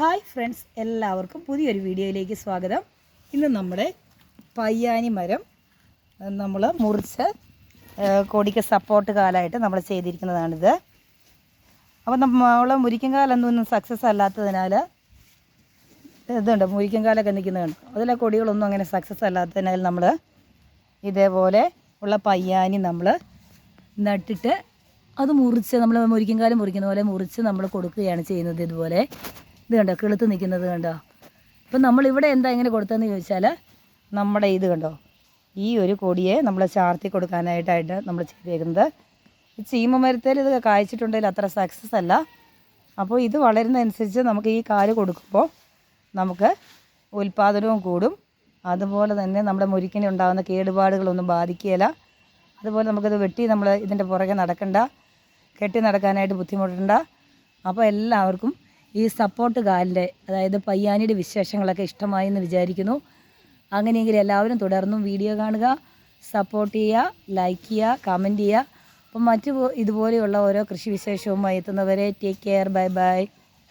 Hi friends എല്ലാവർക്കും പുതിയൊരു വീഡിയോയിലേക്ക് സ്വാഗതം. ഇന്ന് നമ്മുടെ പയ്യാനി മരം നമ്മൾ മുറിച്ച് കൊടിക്ക് സപ്പോർട്ട് കാലമായിട്ട് നമ്മൾ ചെയ്തിരിക്കുന്നതാണിത്. അപ്പോൾ നമ്മളെ മുരിക്കും കാലൊന്നും സക്സസ് അല്ലാത്തതിനാൽ ഇതുണ്ട് മുരിക്കും കാലൊക്കെ നിൽക്കുന്നതുണ്ട് അതിലെ കൊടികളൊന്നും അങ്ങനെ സക്സസ് അല്ലാത്തതിനാൽ നമ്മൾ ഇതേപോലെ ഉള്ള പയ്യാനി നമ്മൾ നട്ടിട്ട് അത് മുറിച്ച് നമ്മൾ മുരിക്കും കാലം മുറിക്കുന്ന പോലെ മുറിച്ച് നമ്മൾ കൊടുക്കുകയാണ് ചെയ്യുന്നത് ഇതുപോലെ. ഇത് കണ്ടോ? കിളുത്ത് നിൽക്കുന്നത് കണ്ടോ? ഇപ്പം നമ്മളിവിടെ എന്താ ഇങ്ങനെ കൊടുത്തതെന്ന് ചോദിച്ചാൽ നമ്മുടെ ഇത് കണ്ടോ? ഈ ഒരു കൊടിയെ നമ്മൾ ചാർത്തി കൊടുക്കാനായിട്ടായിട്ട് നമ്മൾ ചെയ്തേക്കുന്നത്. ഈ ചീമ മരത്തിൽ ഇത് കായ്ച്ചിട്ടുണ്ടെങ്കിൽ അത്ര സക്സസ് അല്ല. അപ്പോൾ ഇത് വളരുന്നതനുസരിച്ച് നമുക്ക് ഈ കാൽ കൊടുക്കുമ്പോൾ നമുക്ക് ഉൽപ്പാദനവും കൂടും. അതുപോലെ തന്നെ നമ്മുടെ മുരിക്കിന് ഉണ്ടാകുന്ന കേടുപാടുകളൊന്നും ബാധിക്കുകയില്ല. അതുപോലെ നമുക്കിത് വെട്ടി നമ്മൾ ഇതിന്റെ പുറകെ നടക്കണ്ട. കെട്ടി നടക്കാനായിട്ട് ബുദ്ധിമുട്ടണ്ട. അപ്പോൾ എല്ലാവർക്കും ഈ സപ്പോർട്ട് കാലിന്റെ അതായത് പയ്യാനിയുടെ വിശേഷങ്ങളൊക്കെ ഇഷ്ടമായി എന്ന് വിചാരിക്കുന്നു. അങ്ങനെയെങ്കിൽ എല്ലാവരും തുടർന്നും വീഡിയോ കാണുക സപ്പോർട്ട് ചെയ്യുക ലൈക്ക് ചെയ്യുക കമന്റ് ചെയ്യുക. അപ്പം മറ്റു ഇതുപോലെയുള്ള ഓരോ കൃഷി വിശേഷവുമായി എത്തുന്നവരെ ടേക്ക് കെയർ ബൈ ബൈ